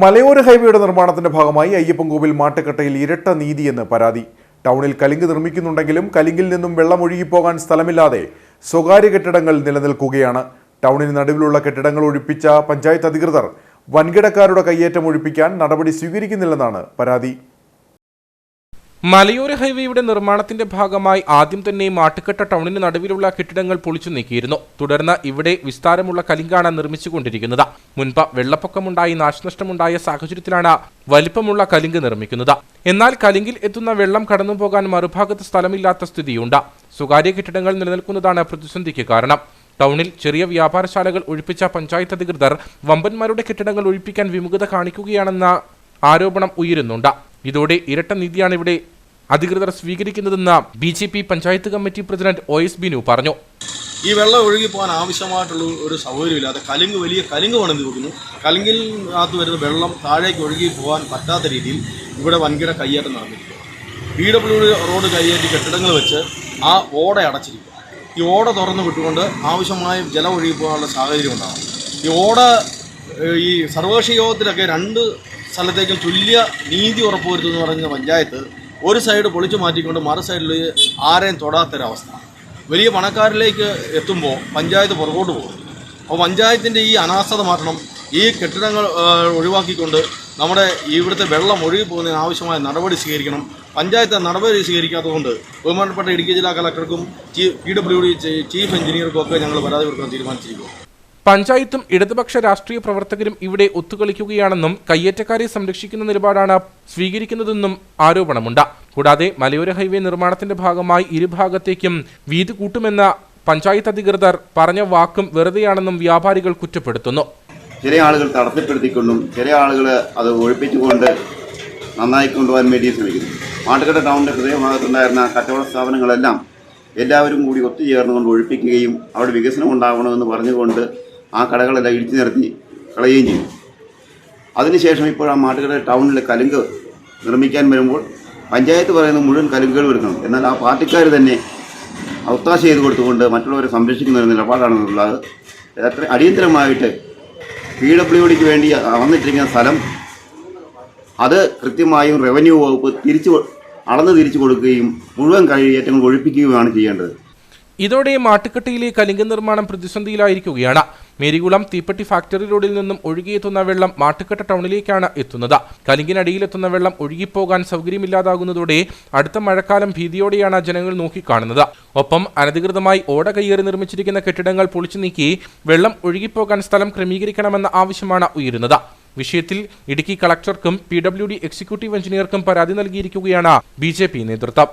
മലയോര ഹൈവേയുടെ നിർമ്മാണത്തിന്റെ ഭാഗമായി അയ്യപ്പൻകോവിൽ മാട്ടുക്കട്ടയിൽ ഇരട്ട നീതി എന്ന് പരാതി. ടൗണിൽ കലിങ്ക് നിർമ്മിക്കുന്നുണ്ടെങ്കിലും കലിങ്കിൽ നിന്നും വെള്ളം ഒഴുകിപ്പോകാൻ സ്ഥലമില്ലാതെ സ്വകാര്യ കെട്ടിടങ്ങൾ നിലനിൽക്കുകയാണ്. ടൗണിന് നടുവിലുള്ള കെട്ടിടങ്ങൾ ഒഴിപ്പിച്ച പഞ്ചായത്ത് അധികൃതർ വൻകിടക്കാരുടെ കയ്യേറ്റം ഒഴിപ്പിക്കാൻ നടപടി സ്വീകരിക്കുന്നില്ലെന്നാണ് പരാതി. മലയോര ഹൈവേയുടെ നിർമ്മാണത്തിന്റെ ഭാഗമായി ആദ്യം തന്നെ മാട്ടുക്കട്ട ടൗണിന് നടുവിലുള്ള കെട്ടിടങ്ങൾ പൊളിച്ചു നീക്കിയിരുന്നു. തുടർന്ന് ഇവിടെ വിസ്താരമുള്ള കലിങ്കാണ് നിർമ്മിച്ചുകൊണ്ടിരിക്കുന്നത്. മുൻപ് വെള്ളപ്പൊക്കമുണ്ടായി നാശനഷ്ടമുണ്ടായ സാഹചര്യത്തിലാണ് വലിപ്പമുള്ള കലിങ്ക് നിർമ്മിക്കുന്നത്. എന്നാൽ കലിങ്കിൽ എത്തുന്ന വെള്ളം കടന്നുപോകാൻ മറുഭാഗത്ത് സ്ഥലമില്ലാത്ത സ്ഥിതിയുണ്ട്. സ്വകാര്യ കെട്ടിടങ്ങൾ നിലനിൽക്കുന്നതാണ് പ്രതിസന്ധിക്ക് കാരണം. ടൗണിൽ ചെറിയ വ്യാപാരശാലകൾ ഒഴിപ്പിച്ച പഞ്ചായത്ത് അധികൃതർ വമ്പന്മാരുടെ കെട്ടിടങ്ങൾ ഒഴിപ്പിക്കാൻ വിമുഖത കാണിക്കുകയാണെന്ന ആരോപണം ഉയരുന്നുണ്ട്. ഇതോടെ ഇരട്ട നീതിയാണ് ഇവിടെ അധികൃതർ സ്വീകരിക്കുന്നതെന്ന് B J P panchayat committee president O S Binu പറഞ്ഞു. ഈ വെള്ളം ഒഴുകി പോകാൻ ആവശ്യമായിട്ടുള്ള ഒരു സൗകര്യമില്ലാതെ കലുങ്ക് വലിയ കലുങ്ക് പണിത് വെക്കുന്നു കലുങ്കിൽ അകത്ത് വരുന്ന വെള്ളം താഴേക്ക് ഒഴുകി പോകാൻ പറ്റാത്ത രീതിയിൽ ഇവിടെ വൻകിട കയ്യേറ്റം നടന്നിരിക്കുക പി ഡബ്ല്യു റോഡ് കയ്യേറ്റി കെട്ടിടങ്ങൾ വെച്ച് ആ ഓട അടച്ചിരിക്കുക ഈ ഓട തുറന്നു വിട്ടുകൊണ്ട് ആവശ്യമായ ജലം ഒഴുകി പോകാനുള്ള സാഹചര്യം ഉണ്ടാകും. ഈ ഓട ഈ സർവകക്ഷി യോഗത്തിലൊക്കെ രണ്ട് സ്ഥലത്തേക്കും തുല്യ നീതി ഉറപ്പുവരുത്തുമെന്ന് പറയുന്ന പഞ്ചായത്ത് ഒരു സൈഡ് പൊളിച്ചു മാറ്റിക്കൊണ്ട് മറു സൈഡിൽ ആരെയും തൊടാത്തൊരവസ്ഥ. വലിയ പണക്കാരിലേക്ക് എത്തുമ്പോൾ പഞ്ചായത്ത് പുറകോട്ട് പോകും. അപ്പോൾ പഞ്ചായത്തിന്റെ ഈ അനാസ്ഥത മാറ്റണം ഈ കെട്ടിടങ്ങൾ ഒഴിവാക്കിക്കൊണ്ട് നമ്മുടെ ഇവിടുത്തെ വെള്ളം ഒഴുകി പോകുന്നതിന് ആവശ്യമായ നടപടി സ്വീകരിക്കണം. പഞ്ചായത്ത് നടപടി സ്വീകരിക്കാത്തതുകൊണ്ട് ബഹുമാനപ്പെട്ട ഇടുക്കി ജില്ലാ കളക്ടർക്കും chief P W D chief എഞ്ചിനീയർക്കും ഒക്കെ ഞങ്ങൾ പരാതി കൊടുക്കാൻ തീരുമാനിച്ചിരിക്കുന്നു. പഞ്ചായത്തും ഇടതുപക്ഷ രാഷ്ട്രീയ പ്രവർത്തകരും ഇവിടെ ഒത്തുകളിക്കുകയാണെന്നും കയ്യേറ്റക്കാരെ സംരക്ഷിക്കുന്ന നിലപാടാണ് സ്വീകരിക്കുന്നതെന്നും ആരോപണമുണ്ട്. കൂടാതെ മലയോര ഹൈവേ നിർമ്മാണത്തിന്റെ ഭാഗമായി ഇരുഭാഗത്തേക്കും വീതി കൂട്ടുമെന്ന പഞ്ചായത്ത് അധികൃതർ പറഞ്ഞ വാക്കും വെറുതെയാണെന്നും വ്യാപാരികൾ കുറ്റപ്പെടുത്തുന്നു. ചില ആളുകൾ തടസ്സപ്പെടുത്തിക്കൊണ്ടും ചില ആളുകൾ അത് ഒഴിപ്പിച്ചുകൊണ്ട് നന്നായി കൊണ്ടുപോകാൻ വേണ്ടി ശ്രമിക്കുന്നു. മാട്ടുകട ടൗണിന്റെ ഹൃദയഭാഗത്തുണ്ടായിരുന്ന കച്ചവട സ്ഥാപനങ്ങളെല്ലാം എല്ലാവരും കൂടി ഒത്തുചേർന്നുകൊണ്ട് ഒഴിപ്പിക്കുകയും അവിടെ വികസനം ഉണ്ടാവണമെന്ന് പറഞ്ഞുകൊണ്ട് ആ കടകളെല്ലാം ഇടിച്ചു നിരത്തി കളയുകയും ചെയ്തു. അതിനുശേഷം ഇപ്പോൾ ആ മാട്ടുകട ടൗണിൽ കലുങ്ക് നിർമ്മിക്കാൻ വരുമ്പോൾ പഞ്ചായത്ത് പറയുന്ന മുഴുവൻ കലുങ്കുകൾ എടുക്കണം. എന്നാൽ ആ പാർട്ടിക്കാർ തന്നെ ഒത്താശ ചെയ്ത് കൊടുത്തുകൊണ്ട് മറ്റുള്ളവരെ സംരക്ഷിക്കുന്ന ഒരു നിലപാടാണെന്നുള്ളത് അത്ര അടിയന്തരമായിട്ട് പി ഡബ്ല്യു ഡിക്ക് വേണ്ടി വന്നിട്ടിരിക്കുന്ന സ്ഥലം അത് കൃത്യമായും റവന്യൂ വകുപ്പ് തിരിച്ചു അളന്ന് തിരിച്ചു കൊടുക്കുകയും മുഴുവൻ കഴിയേറ്റങ്ങൾ ഒഴിപ്പിക്കുകയുമാണ് ചെയ്യേണ്ടത്. ഇതോടെ മാട്ടുക്കട്ടിയിലെ കലിംഗ നിർമ്മാണം പ്രതിസന്ധിയിലായിരിക്കുകയാണ്. മേരികുളം തീപ്പെട്ടി ഫാക്ടറി റോഡിൽ നിന്നും ഒഴുകിയെത്തുന്ന വെള്ളം മാട്ടുക്കട്ട ടൗണിലേക്കാണ് എത്തുന്നത്. കലിങ്കിനടിയിലെത്തുന്ന വെള്ളം ഒഴുകിപ്പോകാൻ സൗകര്യമില്ലാതാകുന്നതോടെ അടുത്ത മഴക്കാലം ഭീതിയോടെയാണ് ജനങ്ങൾ നോക്കിക്കാണുന്നത്. ഒപ്പം അനധികൃതമായി ഓട കയ്യേറി നിർമ്മിച്ചിരിക്കുന്ന കെട്ടിടങ്ങൾ പൊളിച്ചു നീക്കി വെള്ളം ഒഴുകിപ്പോകാൻ സ്ഥലം ക്രമീകരിക്കണമെന്ന ആവശ്യമാണ് ഉയരുന്നത്. വിഷയത്തിൽ ഇടുക്കി കളക്ടർക്കും പി ഡബ്ല്യു ഡി എക്സിക്യൂട്ടീവ് എഞ്ചിനീയർക്കും പരാതി നൽകിയിരിക്കുകയാണ് ബി നേതൃത്വം.